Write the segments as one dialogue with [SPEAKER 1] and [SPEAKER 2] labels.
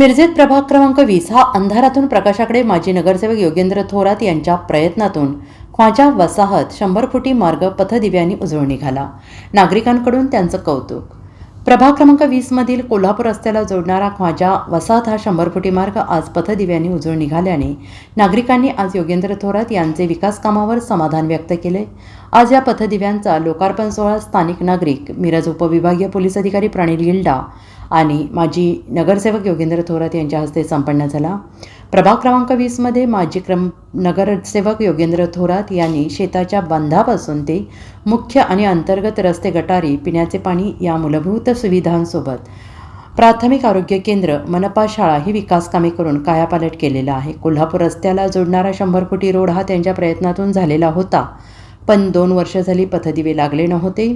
[SPEAKER 1] मिरजेत प्रभाग क्रमांक वीस हा अंधारातून प्रकाशाकडे माजी नगरसेवक योगेंद्र थोरात यांच्या प्रयत्नातून ख्वाजा वसाहत शंभर फुटी मार्ग पथदिव्यांनी उजळून निघाला नागरिकांकडून त्यांचं कौतुक. प्रभाग क्रमांक वीसमधील कोल्हापूर रस्त्याला जोडणारा ख्वाजा वसाहत हा शंभर फुटी मार्ग आज पथदिव्यांनी उजळून निघाल्याने नागरिकांनी आज योगेंद्र थोरात यांचे विकास कामावर समाधान व्यक्त केले. आज या पथदिव्यांचा लोकार्पण सोहळा स्थानिक नागरिक मिरज उपविभागीय पोलीस अधिकारी प्रणील गिल्डा आणि माजी नगरसेवक योगेंद्र थोरात यांच्या हस्ते संपन्न झाला. प्रभाग क्रमांक वीसमध्ये माजी क्रम नगरसेवक योगेंद्र थोरात यांनी शेताच्या बंधापासून ते मुख्य आणि अंतर्गत रस्ते गटारी पिण्याचे पाणी या मूलभूत सुविधांसोबत प्राथमिक आरोग्य केंद्र मनपा शाळा ही विकास कामे करून कायापालट केलेला आहे. कोल्हापूर रस्त्याला जोडणारा शंभर फुटी रोड हा त्यांच्या प्रयत्नातून झालेला होता. पण दोन वर्ष झाली पथदिवे लागले नव्हते.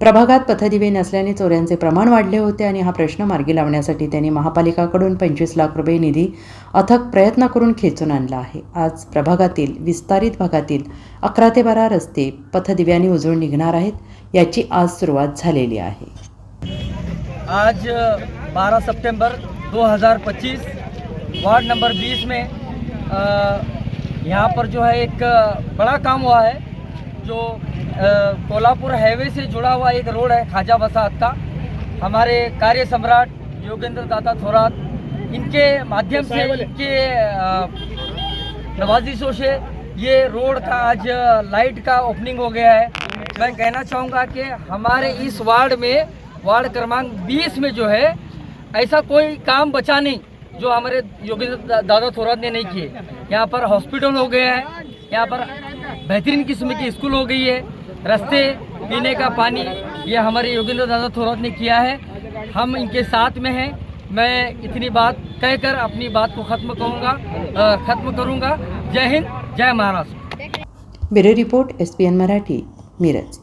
[SPEAKER 1] प्रभागात पथदिवे नसल्याने चोऱ्यांचे प्रमाण वाढले होते आणि हा प्रश्न मार्गी लावण्यासाठी त्यांनी महापालिकाकडून पंचवीस लाख रुपये निधी अथक प्रयत्न करून खेचून आणला आहे. आज प्रभागातील विस्तारित भागातील अकरा ते बारा रस्ते पथदिव्यांनी उजळून निघणार आहेत याची आज सुरुवात झालेली आहे.
[SPEAKER 2] आज 12 सितंबर 2025 वार्ड नंबर 20 में यहाँ पर जो है एक बड़ा काम हुआ है। जो कोल्हापुर हाईवे से जुड़ा हुआ एक रोड है खाजा वसाहत का। हमारे कार्य सम्राट योगेंद्र दादा थोरात इनके माध्यम से इनके नवाजिशों से ये रोड का आज लाइट का ओपनिंग हो गया है। मैं कहना चाहूँगा कि हमारे इस वार्ड में वार्ड क्रमांक 20 में जो है ऐसा कोई काम बचा नहीं जो हमारे योगेंद्र दादा थोरात ने नहीं किए। यहाँ पर हॉस्पिटल हो गया है यहाँ पर बेहतरीन किस्म की स्कूल हो गई है। रास्ते, पीने का पानी, ये हमारे योगेंद्र दादा थोरत ने किया है। हम इनके साथ में हैं। मैं इतनी बात कहकर अपनी बात को ख़त्म कहूँगा ख़त्म करूँगा। Jai Hind, Jai Maharashtra.
[SPEAKER 1] Bureau report S P N Marathi, Miraj.